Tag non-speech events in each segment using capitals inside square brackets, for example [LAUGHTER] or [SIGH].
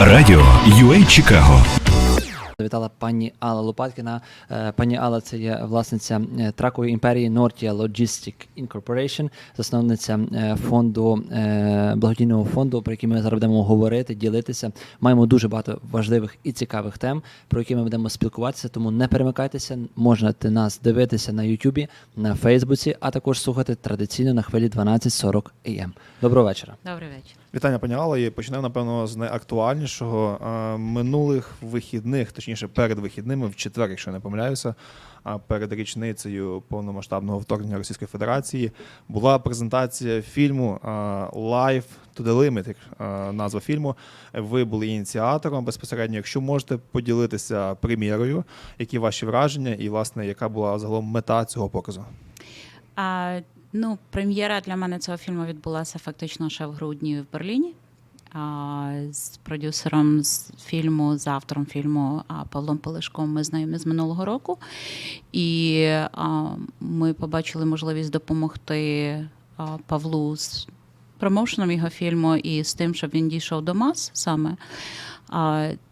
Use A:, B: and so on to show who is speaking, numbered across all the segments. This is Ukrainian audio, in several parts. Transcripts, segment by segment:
A: Радіо UA Чикаго.
B: Завітала пані Алла Лопаткіна. Е, Пані Алла це є власниця е, тракової імперії Nortia Logistic Incorporation, засновниця е, фонду благодійного фонду, про який ми зараз будемо говорити, ділитися. Маємо дуже багато важливих і цікавих тем, про які ми будемо спілкуватися. Тому не перемикайтеся. Можете нас дивитися на Ютубі, на Фейсбуці, а також слухати традиційно на хвилі 12.40 AM. Доброго вечора.
C: Добрий вечір.
D: Вітання, пані Алла. І почнемо, напевно, з найактуальнішого Е, минулих вихідних, точніше, перед вихідними, в четвер, якщо я не помиляюся, а перед річницею повномасштабного вторгнення Російської Федерації була презентація фільму е, Life to the Limit, як, е, назва фільму. Ви були ініціатором безпосередньо. Якщо можете поділитися прем'єрою, які ваші враження, і власне яка була загалом мета цього показу?
C: Ну, прем'єра для мене цього фільму відбулася фактично ще в грудні в Берліні. З продюсером з фільму, з автором фільму Павлом Пелешком ми знайомі з минулого року. І ми побачили можливість допомогти Павлу з промоушеном його фільму і з тим, щоб він дійшов до мас саме.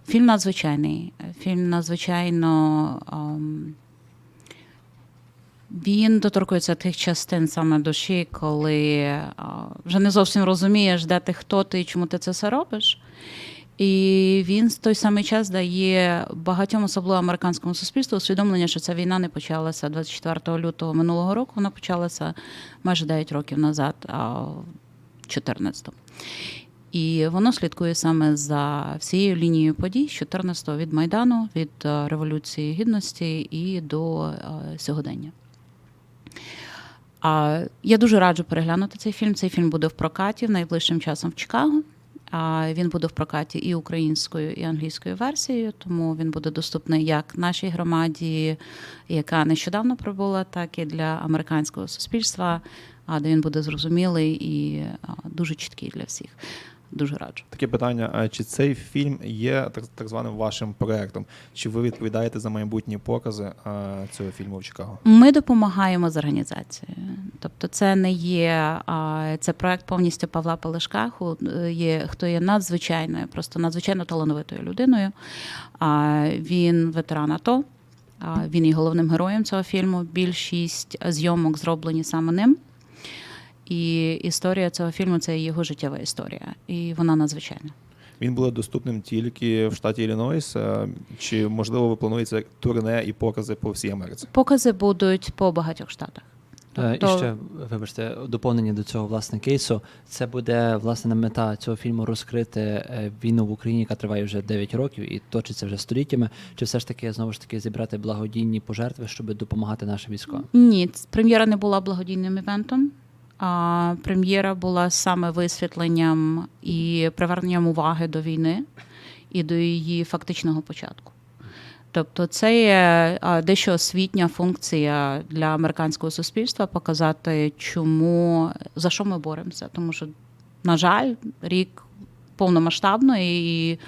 C: Фільм надзвичайний. Фільм надзвичайно. Він доторкується тих частин саме душі, коли вже не зовсім розумієш, де ти хто ти і чому ти це все робиш. І він в той самий час дає багатьом, особливо американському суспільству, усвідомлення, що ця війна не почалася 24 лютого минулого року, вона почалася майже 9 років назад, а в 14 І воно слідкує саме за всією лінією подій з 14-го від Майдану, від е, Революції Гідності і до е, сьогодення. А, я дуже раджу переглянути цей фільм. Цей фільм буде в прокаті найближчим часом в Чикаго. А він буде в прокаті і українською, і англійською версією, тому він буде доступний як нашій громаді, яка нещодавно прибула, так і для американського суспільства, де він буде зрозумілий і дуже чіткий для всіх. Дуже раджу.
D: Таке питання: а чи цей фільм є так, так званим вашим проектом? Чи ви відповідаєте за майбутні покази а, цього фільму в Чикаго?
C: Ми допомагаємо з організацією. Тобто, це не є а, це проект повністю Павла Пелешка, є хто є надзвичайною, просто надзвичайно талановитою людиною. А він ветеран АТО. А, Він є головним героєм цього фільму. Більшість зйомок зроблені саме ним. І історія цього фільму це його життєва історія, і вона надзвичайна.
D: Він буде доступним тільки в штаті Іллінойс. Чи можливо ви плануєте турне і покази по всій Америці?
C: Покази будуть по багатьох штатах.
B: Е,
C: Тобто-
B: І ще, вибачте, доповнення до цього власне кейсу. Це буде власне мета цього фільму розкрити е, війну в Україні, яка триває вже 9 років і точиться вже століттями. Чи все ж таки знову ж таки зібрати благодійні пожертви, щоб допомагати нашим військовим?
C: Ні, прем'єра не була благодійним івентом. Прем'єра була саме висвітленням і приверненням уваги до війни і до її фактичного початку. Тобто, це є дещо освітня функція для американського суспільства показати, чому за що ми боремося. Тому що, на жаль, рік повномасштабно і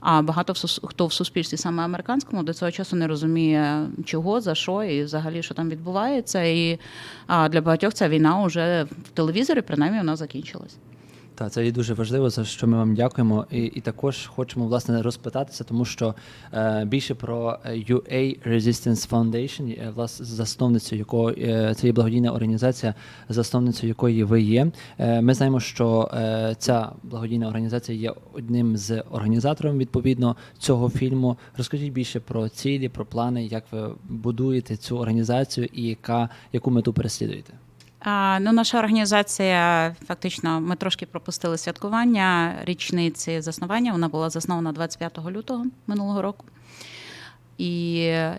C: а багато в хто в суспільстві саме американському до цього часу не розуміє чого, за що і взагалі що там відбувається. І а, для багатьох ця війна вже в телевізорі, принаймні, вона закінчилась.
B: Так, це і дуже важливо, за що ми вам дякуємо. І, і також хочемо власне розпитатися, тому що е, більше про е, UA Resistance Foundation, е, власне, засновницею якого е, це є благодійна організація, засновницею якої ви є. Е, ми знаємо, що е, ця благодійна організація є одним з організаторів відповідно цього фільму. Розкажіть більше про цілі, про плани, як ви будуєте цю організацію і яка яку мету переслідуєте.
C: Ну, наша організація фактично ми трошки пропустили святкування річниці заснування. Вона була заснована 25 лютого минулого року. І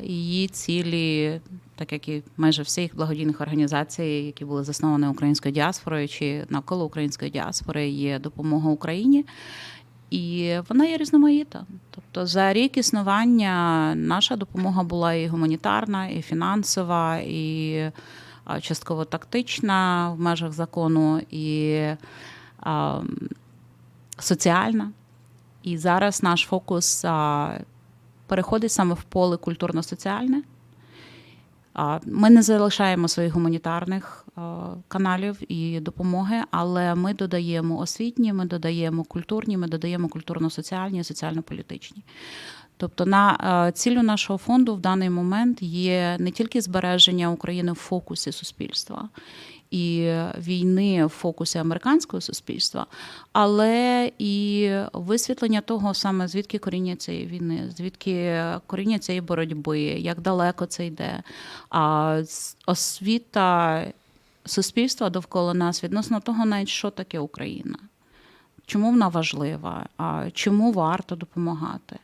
C: її цілі, так як і майже всіх благодійних організацій, які були засновані українською діаспорою чи навколо української діаспори, є допомога Україні. І вона є різноманітна. Тобто за рік існування наша допомога була і гуманітарна, і фінансова, і частково тактична в межах закону, і а, соціальна. І зараз наш фокус а, переходить саме в поле культурно-соціальне. Ми не залишаємо своїх гуманітарних каналів і допомоги, але ми додаємо освітні, ми додаємо культурні, ми додаємо культурно-соціальні і соціально-політичні. Тобто на е, цілю нашого фонду в даний момент є не тільки збереження України в фокусі суспільства і війни в фокусі американського суспільства, але і висвітлення того саме звідки коріння цієї війни, звідки коріння цієї боротьби, як далеко це йде. А освіта суспільства довкола нас відносно того, навіть що таке Україна. Чому вона важлива? Чому варто допомагати?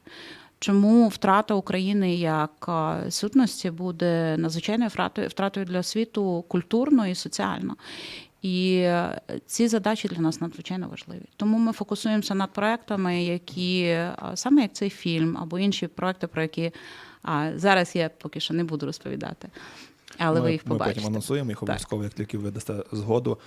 C: Чому втрата України як сутності буде надзвичайною втратою, для світу культурно і соціально? І е, ці задачі для нас надзвичайно важливі. Тому ми фокусуємося над проектами, які саме як цей фільм або інші проекти, про які а, зараз я поки що не буду розповідати, але
D: ми,
C: ви їх
D: ми потім
C: побачите.
D: анонсуємо їх обов'язково, як тільки ви дасте згоду.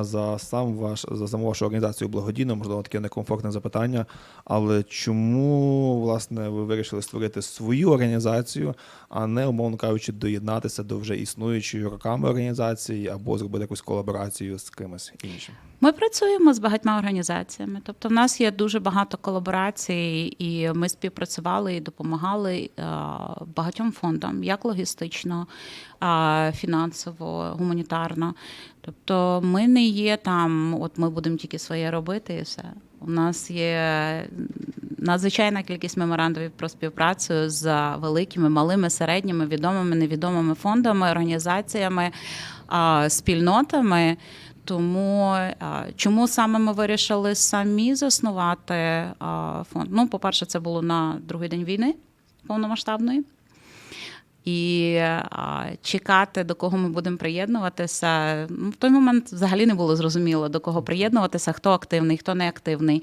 D: За сам ваш за саму вашу організацію благодійну, можливо, таке некомфортне запитання. Але чому власне ви вирішили створити свою організацію, а не, умовно кажучи, доєднатися до вже існуючої роками організації або зробити якусь колаборацію з кимось іншим?
C: Ми працюємо з багатьма організаціями. Тобто, в нас є дуже багато колаборацій, і ми співпрацювали і допомагали багатьом фондам, як логістично, фінансово, гуманітарно. Тобто, ми не є там, от ми будемо тільки своє робити, і все. У нас є надзвичайна кількість меморандумів про співпрацю з великими, малими, середніми, відомими, невідомими фондами, організаціями, спільнотами. Тому чому саме ми вирішили самі заснувати фонд? Ну, по-перше, це було на другий день війни повномасштабної. І а, чекати, до кого ми будемо приєднуватися. Ну, в той момент взагалі не було зрозуміло, до кого приєднуватися, хто активний, хто не активний.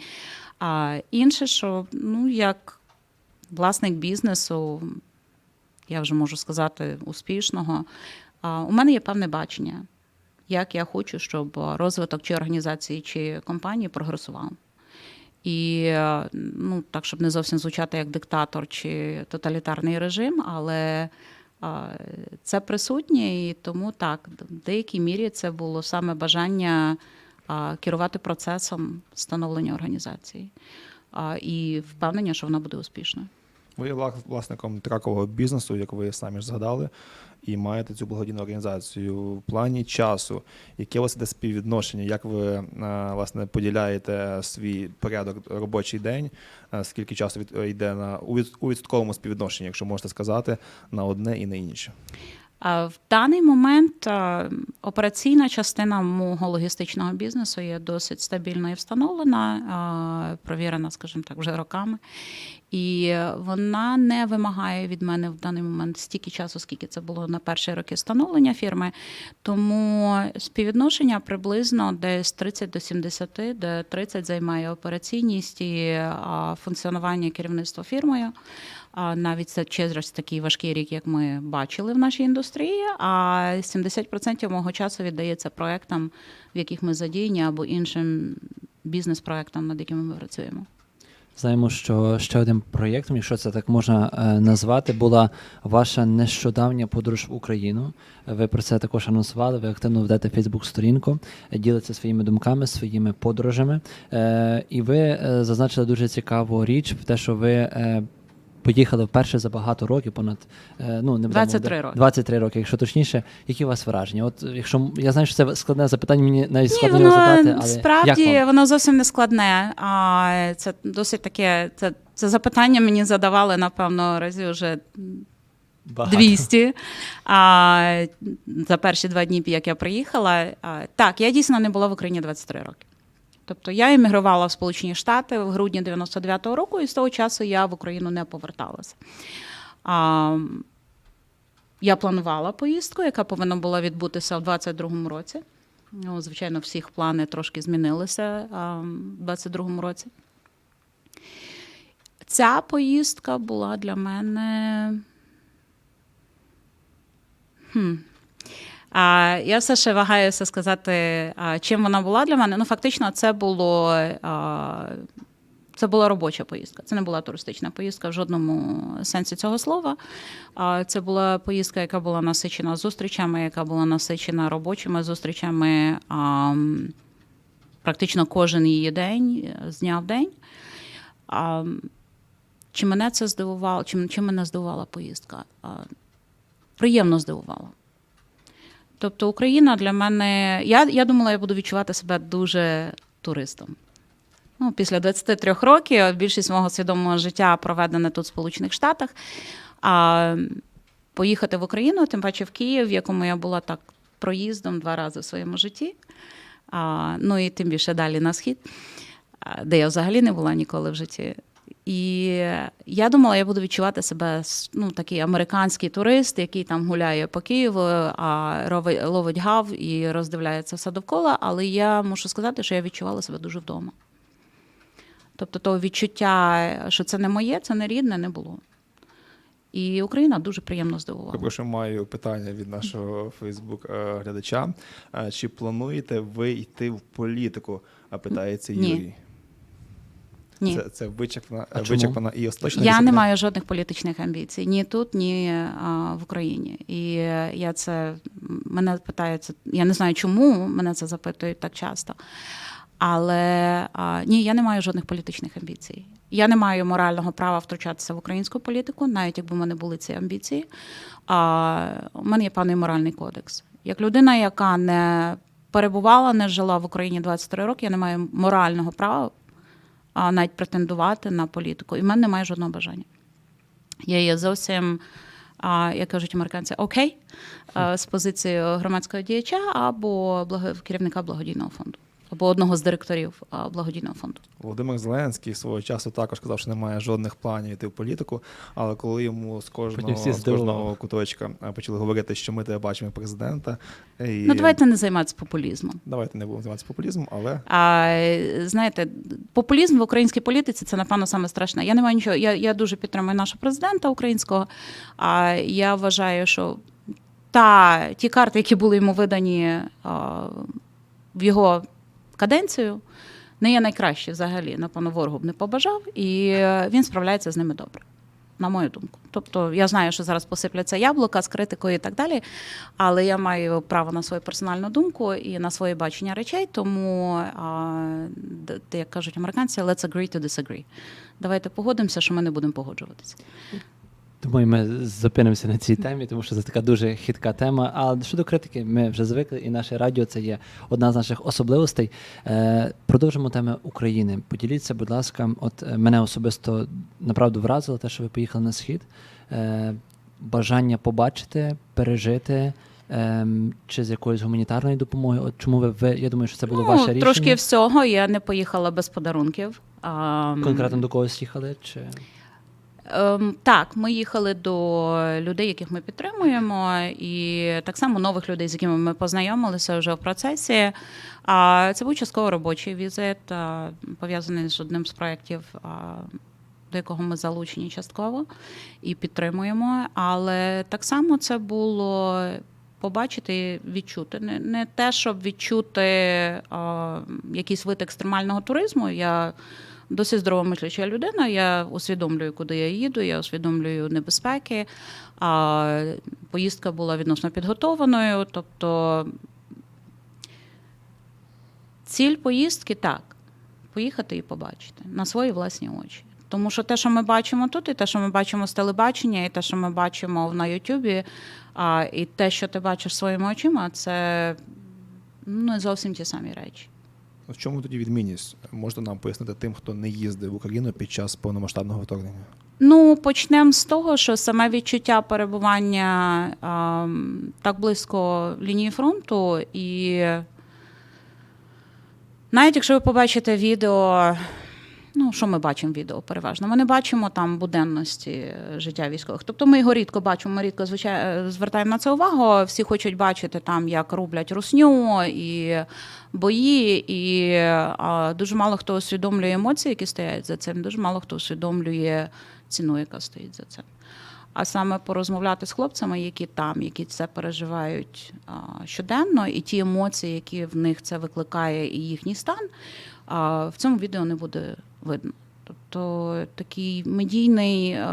C: А інше, що ну, як власник бізнесу, я вже можу сказати, успішного, а, у мене є певне бачення, як я хочу, щоб розвиток чи організації, чи компанії прогресував. І ну, так, щоб не зовсім звучати як диктатор чи тоталітарний режим, але це присутнє, і тому так, в деякій мірі це було саме бажання керувати процесом становлення організації і впевнення, що вона буде успішною.
D: Ви є власником тракового бізнесу, як ви самі ж згадали, і маєте цю благодійну організацію в плані часу. Яке у вас іде співвідношення? Як ви е, власне поділяєте свій порядок робочий день? Е, Скільки часу від- йде на у відсотковому співвідношенні, якщо можете сказати, на одне і на інше?
C: В даний момент операційна частина мого логістичного бізнесу є досить стабільно і встановлена, провірена, скажімо так, вже роками. І вона не вимагає від мене в даний момент стільки часу, скільки це було на перші роки становлення фірми. Тому співвідношення приблизно десь 30 до 70, де 30 займає операційність і функціонування керівництва фірмою. А навіть це через такий важкий рік, як ми бачили в нашій індустрії. А 70% мого часу віддається проектам, в яких ми задіяні, або іншим бізнес-проектам, над якими ми працюємо.
B: Знаємо, що ще одним проєктом, якщо це так можна е, назвати, була ваша нещодавня подорож в Україну. Ви про це також анонсували. Ви активно ведете Фейсбук-сторінку, ділитеся своїми думками, своїми подорожами. Е, І ви е, зазначили дуже цікаву річ те, що ви. Поїхали вперше за багато років, понад е, ну не будемо
C: 23 роки.
B: 23 роки, якщо точніше, які у вас враження? От якщо я знаю, що це складне запитання, мені навіть
C: Ні,
B: складно його задати,
C: воно
B: але
C: справді
B: як вам?
C: воно зовсім не складне. А це досить таке. Це, це запитання мені задавали, напевно, разів вже
B: Багато.
C: 200 а, за перші два дні, як я приїхала. А, так, я дійсно не була в Україні 23 роки. Тобто я емігрувала в Сполучені Штати в грудні 99-го року, і з того часу я в Україну не поверталася. А, я планувала поїздку, яка повинна була відбутися в 22-му році. Ну, звичайно, всіх плани трошки змінилися а, в 22-му році. Ця поїздка була для мене. Хм. Я все ще вагаюся сказати, чим вона була для мене. Ну, фактично, це було Це була робоча поїздка. Це не була туристична поїздка в жодному сенсі цього слова. Це була поїздка, яка була насичена зустрічами, яка була насичена робочими зустрічами. Практично кожен її день е, з дня в день. Чи мене це здивувало, чи, чи мене здивувала поїздка? Приємно здивувала. Тобто Україна для мене. Я, я думала, я буду відчувати себе дуже туристом. Ну, після 23 років більшість мого свідомого життя проведене тут в Сполучених Штатах. А поїхати в Україну, тим паче в Київ, в якому я була так проїздом два рази в своєму житті. А, ну і тим більше далі на схід, де я взагалі не була ніколи в житті. І я думала, я буду відчувати себе ну, такий американський турист, який там гуляє по Києву, а ловить гав і роздивляється все довкола. Але я мушу сказати, що я відчувала себе дуже вдома. Тобто того відчуття, що це не моє, це не рідне, не було. І Україна дуже приємно здивувала.
D: Також маю питання від нашого Фейсбук е, глядача. Е, Чи плануєте ви йти в політику? А питається
C: Ні.
D: Юрій.
C: Ні.
D: Це, це вичерпна,
B: А чому?
D: вичерпана і остаточна
C: Я не маю жодних політичних амбіцій ні тут, ні а, в Україні. І я це мене питаються. Я не знаю, чому мене це запитують так часто. Але а, ні, я не маю жодних політичних амбіцій. Я не маю морального права втручатися в українську політику, навіть якби в мене були ці амбіції. А, у мене є певний моральний кодекс. Як людина, яка не перебувала, не жила в Україні 23 роки, я не маю морального права а, навіть претендувати на політику. І в мене немає жодного бажання. Я є зовсім, а, як кажуть американці, окей а, з позицією громадського діяча або керівника благодійного фонду, або одного з директорів благодійного фонду.
D: Володимир Зеленський свого часу також сказав, що немає жодних планів йти в політику. Але коли йому з кожного,
B: всі
D: з кожного куточка е, почали говорити, що ми тебе бачимо президента. І...
C: Ну, давайте не займатися популізмом.
D: Давайте не будемо займатися популізмом, але
C: А е, знаєте, популізм в українській політиці це напевно саме страшне. Я не маю нічого. Я, я дуже підтримую нашого президента українського. А я вважаю, що та ті карти, які були йому видані а, в його каденцію, не є найкращі взагалі. Напевно, ворогу б не побажав, і е, він справляється з ними добре. На мою думку. Тобто я знаю, що зараз посипляться яблука з критикою і так далі, але я маю право на свою персональну думку і на своє бачення речей. Тому, як кажуть американці, let's agree to disagree. Давайте погодимося, що ми не будемо погоджуватися.
B: Тому і ми зупинимося на цій темі, тому що це така дуже хитка тема. А щодо критики, ми вже звикли, і наше радіо це є одна з наших особливостей. Е, продовжимо теми України. Поділіться, будь ласка, от е, мене особисто направду вразило те, що ви поїхали на схід. Е, бажання побачити, пережити. ем, чи з якоюсь гуманітарною допомогою? От чому ви, ви я думаю, що це було ваше рішення?
C: Ну, трошки всього. Я не поїхала без подарунків. А,
B: конкретно до когось їхали? Чи
C: Ем, так, ми їхали до людей, яких ми підтримуємо, і так само нових людей, з якими ми познайомилися вже в процесі. А це був частково робочий візит, пов'язаний з одним з проєктів, до якого ми залучені частково і підтримуємо. Але так само це було. Побачити, відчути. Не, не те, щоб відчути а, якийсь вид екстремального туризму. Я досить здоровомисляча людина. Я усвідомлюю, куди я їду, я усвідомлюю небезпеки. А поїздка була відносно підготованою. Тобто ціль поїздки так, поїхати і побачити на свої власні очі. Тому що те, що ми бачимо тут, і те, що ми бачимо з телебачення, і те, що ми бачимо на Ютубі, і те, що ти бачиш своїми очима, це ну, не зовсім ті самі речі.
D: В чому тоді відмінність? Можна нам пояснити тим, хто не їздив в Україну під час повномасштабного вторгнення?
C: Ну, почнемо з того, що саме відчуття перебування а, так близько лінії фронту, і навіть якщо ви побачите відео, ну що ми бачимо в відео переважно? Ми не бачимо там буденності е, життя військових. Тобто ми його рідко бачимо, ми рідко звичайно звертаємо на це увагу. Всі хочуть бачити там, як рублять русню і бої, і а, дуже мало хто усвідомлює емоції, які стоять за цим. Дуже мало хто усвідомлює ціну, яка стоїть за цим. А саме порозмовляти з хлопцями, які там, які це переживають а, щоденно, і ті емоції, які в них це викликає, і їхній стан, а, в цьому відео не буде видно. Тобто такий медійний е,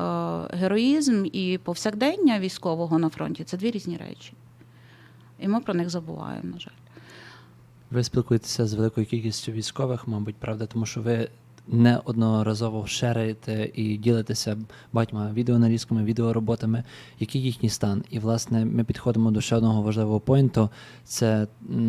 C: героїзм і повсякдення військового на фронті це дві різні речі. І ми про них забуваємо, на жаль.
B: Ви спілкуєтеся з великою кількістю військових, мабуть, правда, тому що ви неодноразово шерите і ділитеся багатьма відеоаналізками, відеороботами, який їхній стан. І, власне, ми підходимо до ще одного важливого поінту: це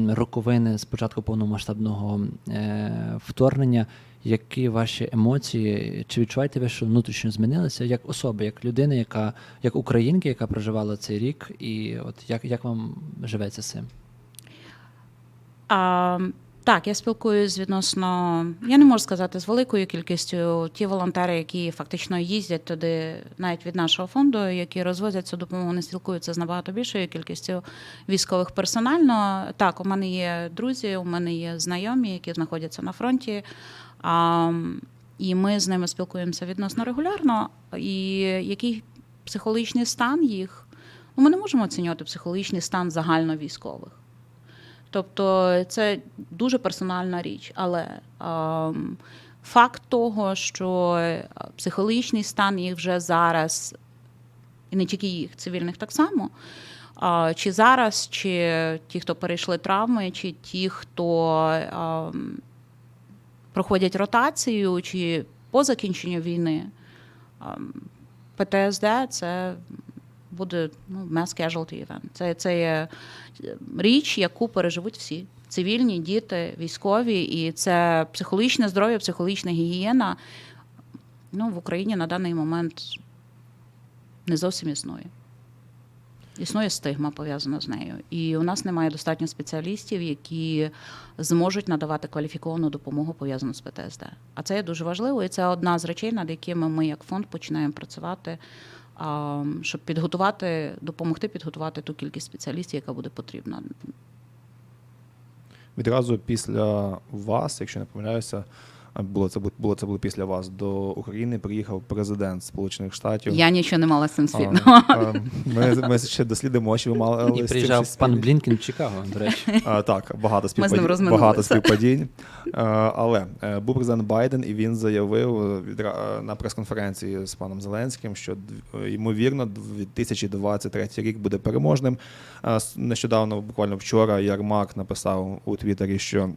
B: роковини з початку повномасштабного е, вторгнення. Які ваші емоції? Чи відчуваєте ви, що внутрішньо змінилися як особи, як людина, яка як українки, яка проживала цей рік, і от як, як вам живеться цим?
C: А, так, я спілкуюсь відносно, я не можу сказати з великою кількістю. Ті волонтери, які фактично їздять туди, навіть від нашого фонду, які розвозять цю допомогу, вони спілкуються з набагато більшою кількістю військових персонально. Так, у мене є друзі, у мене є знайомі, які знаходяться на фронті. А, і ми з ними спілкуємося відносно регулярно. І який психологічний стан їх? Ну, ми не можемо оцінювати психологічний стан загально військових. Тобто це дуже персональна річ, але ем, факт того, що е, психологічний стан їх вже зараз, і не тільки їх, цивільних так само. а, Чи зараз, чи ті, хто перейшли травми, чи ті, хто проходять ротацію, чи по закінченню війни, ем, ПТСД це буде ну, mass casualty event. Це, це є річ, яку переживуть всі. Цивільні, діти, військові, і це психологічне здоров'я, психологічна гігієна. Ну, в Україні на даний момент не зовсім існує. Існує стигма пов'язана з нею. І у нас немає достатньо спеціалістів, які зможуть надавати кваліфіковану допомогу пов'язану з ПТСД. А це є дуже важливо, і це одна з речей, над якими ми, як фонд, починаємо працювати, щоб підготувати, допомогти підготувати ту кількість спеціалістів, яка буде потрібна.
D: Відразу після вас, якщо не помиляюся, було це було це було після вас. До України приїхав президент Сполучених Штатів.
C: Я нічого не мала з цим спільного. [LAUGHS]
D: Ми, ми ще дослідимо, чи ви мали
B: І приїжджав пан. Блінкен в Чикаго, до речі.
D: А, так, багато співпадінь. Багато співпадінь. А, але е, був президент Байден, і він заявив е, на прес-конференції з паном Зеленським, що ймовірно 2023 рік буде переможним. А, Нещодавно, буквально вчора, Ярмак написав у Твіттері, що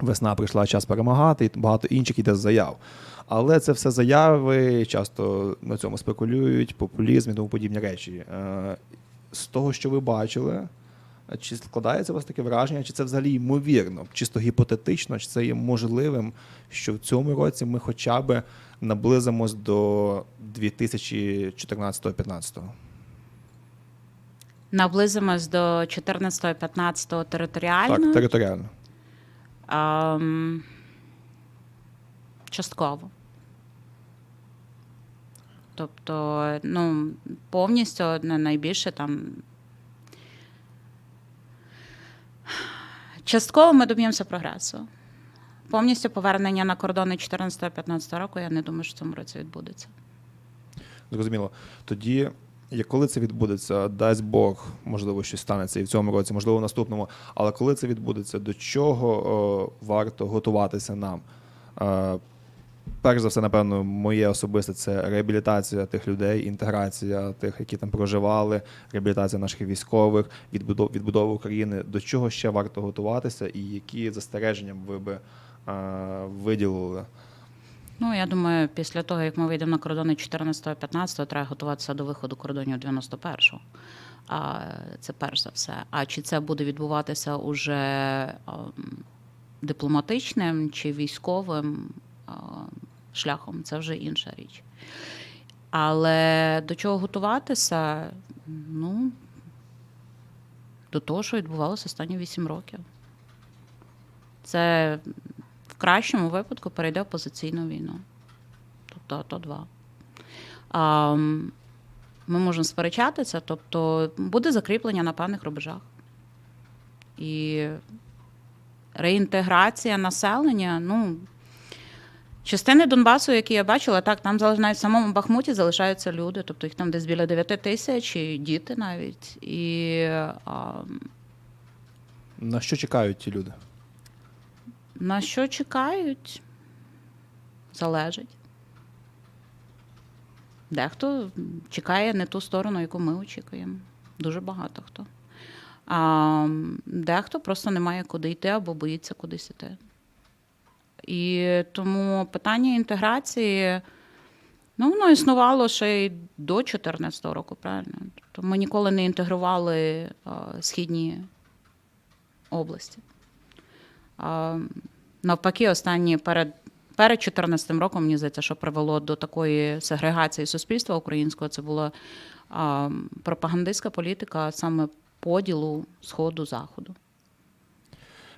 D: весна прийшла час перемагати, і багато інших іде заяв. Але це все заяви, часто на цьому спекулюють, популізм і тому подібні речі. Е, З того, що ви бачили, чи складається у вас таке враження, чи це взагалі ймовірно, чисто гіпотетично, чи це є можливим, що в цьому році ми хоча б наблизимось до 2014-2015?
C: Наблизимось до 14-15 територіально.
D: Так, територіально.
C: Ем, частково. Тобто, ну, повністю не найбільше там. Частково ми доб'ємося прогресу. Повністю повернення на кордони 14-15 року, я не думаю, що в цьому році відбудеться.
D: Зрозуміло. Тоді, як коли це відбудеться, дасть Бог, можливо, щось станеться і в цьому році, можливо, в наступному. Але коли це відбудеться, до чого о, варто готуватися нам? Е, перш за все, напевно, моє особисте це реабілітація тих людей, інтеграція тих, які там проживали, реабілітація наших військових, відбудова, відбудова України. До чого ще варто готуватися, і які застереження ви би е, виділили?
C: Ну, я думаю, після того, як ми вийдемо на кордони 14-15, треба готуватися до виходу кордонів 91-го. А це перш за все. А чи це буде відбуватися уже ем, дипломатичним чи військовим ем, шляхом, це вже інша річ. Але до чого готуватися? Ну, до того, що відбувалося останні 8 років. Це кращому випадку перейде в позиційну війну. Тобто АТО 2. А, ми можемо сперечатися, тобто буде закріплення на певних рубежах. І реінтеграція населення, ну. Частини Донбасу, які я бачила, так, там навіть в самому Бахмуті залишаються люди, тобто їх там десь біля 9 тисяч, і діти навіть. І а,
D: На що чекають ті люди?
C: На що чекають? Залежить. Дехто чекає не ту сторону, яку ми очікуємо. Дуже багато хто. А дехто просто не має куди йти або боїться кудись йти. І тому питання інтеграції, ну, воно існувало ще й до 2014 року, правильно? Тобто ми ніколи не інтегрували а, східні області. Навпаки, останні перед, перед 2014 роком, мені здається, що привело до такої сегрегації суспільства українського, це була пропагандистська політика саме поділу Сходу-Заходу.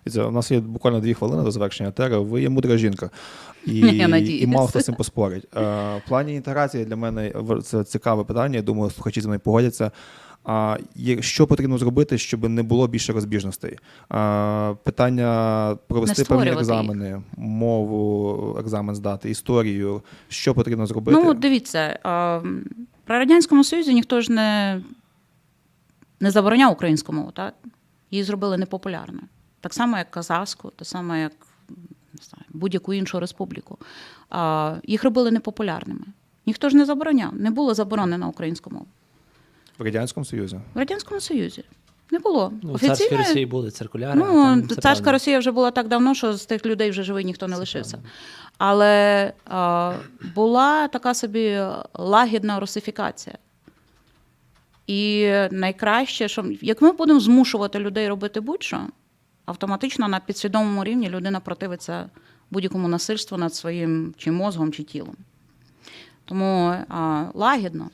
D: І це у нас є буквально дві хвилини до завершення тери. Ви є мудра жінка. [LAUGHS] І,
C: Я
D: і мало хто з цим поспорить. Е, В плані інтеграції для мене це цікаве питання. Я думаю, слухачі з мною погодяться. А що потрібно зробити, щоб не було більше розбіжностей? А, питання провести певні екзамени, мову, екзамен здати, історію. Що потрібно зробити?
C: Ну, дивіться, при Радянському Союзі ніхто ж не, не забороняв українську мову, так? Її зробили непопулярною. Так само, як казахську, так само, як будь-яку іншу республіку. А, їх робили непопулярними. Ніхто ж не забороняв, не було заборони на українську мову.
D: В Радянському Союзі.
C: В Радянському Союзі не було.
B: Ну, в царській Росії були циркуляри.
C: Ну,
B: там
C: царська
B: правда.
C: Росія вже була так давно, що з тих людей вже живий ніхто не лишився. Але а, була така собі лагідна русифікація. І найкраще, що як ми будемо змушувати людей робити будь-що, автоматично на підсвідомому рівні людина противиться будь-якому насильству над своїм чи мозгом, чи тілом. Тому а, лагідно.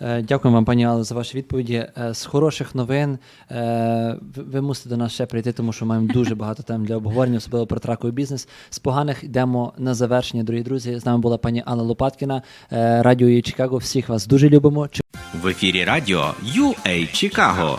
B: Е, Дякую вам, пані Алло, за ваші відповіді. Е, З хороших новин е, ви- мусите до нас ще прийти, тому що маємо дуже багато тем для обговорення, особливо про траковий бізнес. З поганих йдемо на завершення, дорогі друзі. З нами була пані Алла Лопаткіна, радіо «Є Чикаго. Всіх вас дуже любимо.
E: В ефірі радіо UA Чикаго.